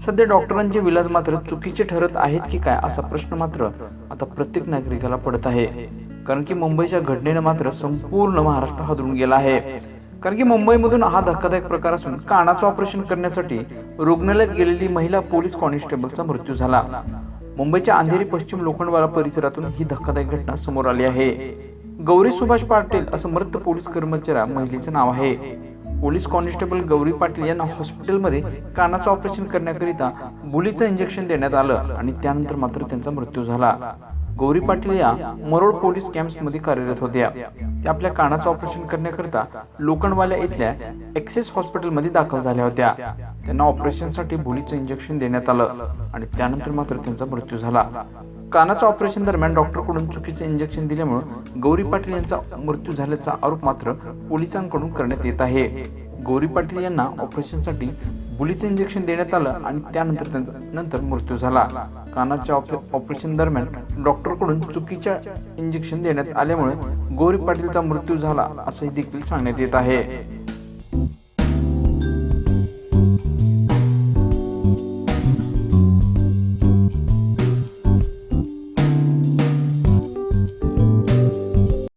सध्या डॉक्टरांचे विलास मात्र चुकीचे ठरत आहेत की काय असा प्रश्न मात्र आता प्रत्येक नागरिकाला पडत आहे. कारण की मुंबईच्या घटनेनं मात्र संपूर्ण महाराष्ट्र हादरून गेला आहे. कारण की मुंबईमधून हा धक्कादायक प्रकार असून कानाचं ऑपरेशन करण्यासाठी रुग्णालयात गेलेली महिला पोलीस कॉन्स्टेबलचा मृत्यू झाला. मुंबईच्या अंधेरी पश्चिम लोखंडवाला परिसरातून ही धक्कादायक घटना समोर आली आहे. गौरी सुभाष पाटील असं मृत पोलीस कर्मचाऱ्या महिलेचं नाव आहे. पोलीस कॉन्स्टेबल गौरी पाटील यांना हॉस्पिटलमध्ये कानाचं ऑपरेशन करण्याकरिता बुलीचं इंजेक्शन देण्यात आलं आणि त्यानंतर मात्र त्यांचा मृत्यू झाला. गौरी पाटील या मरोड पोलीस कॅम्प्समध्ये कार्यरत होत्या. त्या आपल्या कानाचं ऑपरेशन करण्याकरिता लोखंडवाल्या इथल्या एक्सेस हॉस्पिटलमध्ये दाखल झाल्या होत्या. त्यांना ऑपरेशनसाठी बुलीचं इंजेक्शन देण्यात आलं आणि त्यानंतर मात्र त्यांचा मृत्यू झाला. कानाच्या ऑपरेशन दरम्यान डॉक्टरकडून चुकीचे इंजेक्शन दिल्यामुळे गौरी पाटील यांचा मृत्यू झाल्याचा आरोप मात्र पोलिसांकडून करण्यात येत आहे. गौरी पाटील यांना ऑपरेशनसाठी बुलीचं इंजेक्शन देण्यात आलं आणि त्यानंतर त्यांचा नंतर मृत्यू झाला. कानाच्या ऑपरेशन दरम्यान डॉक्टरकडून चुकीच्या इंजेक्शन देण्यात आल्यामुळे गौरी पाटीलचा मृत्यू झाला असंही देखील सांगण्यात येत आहे.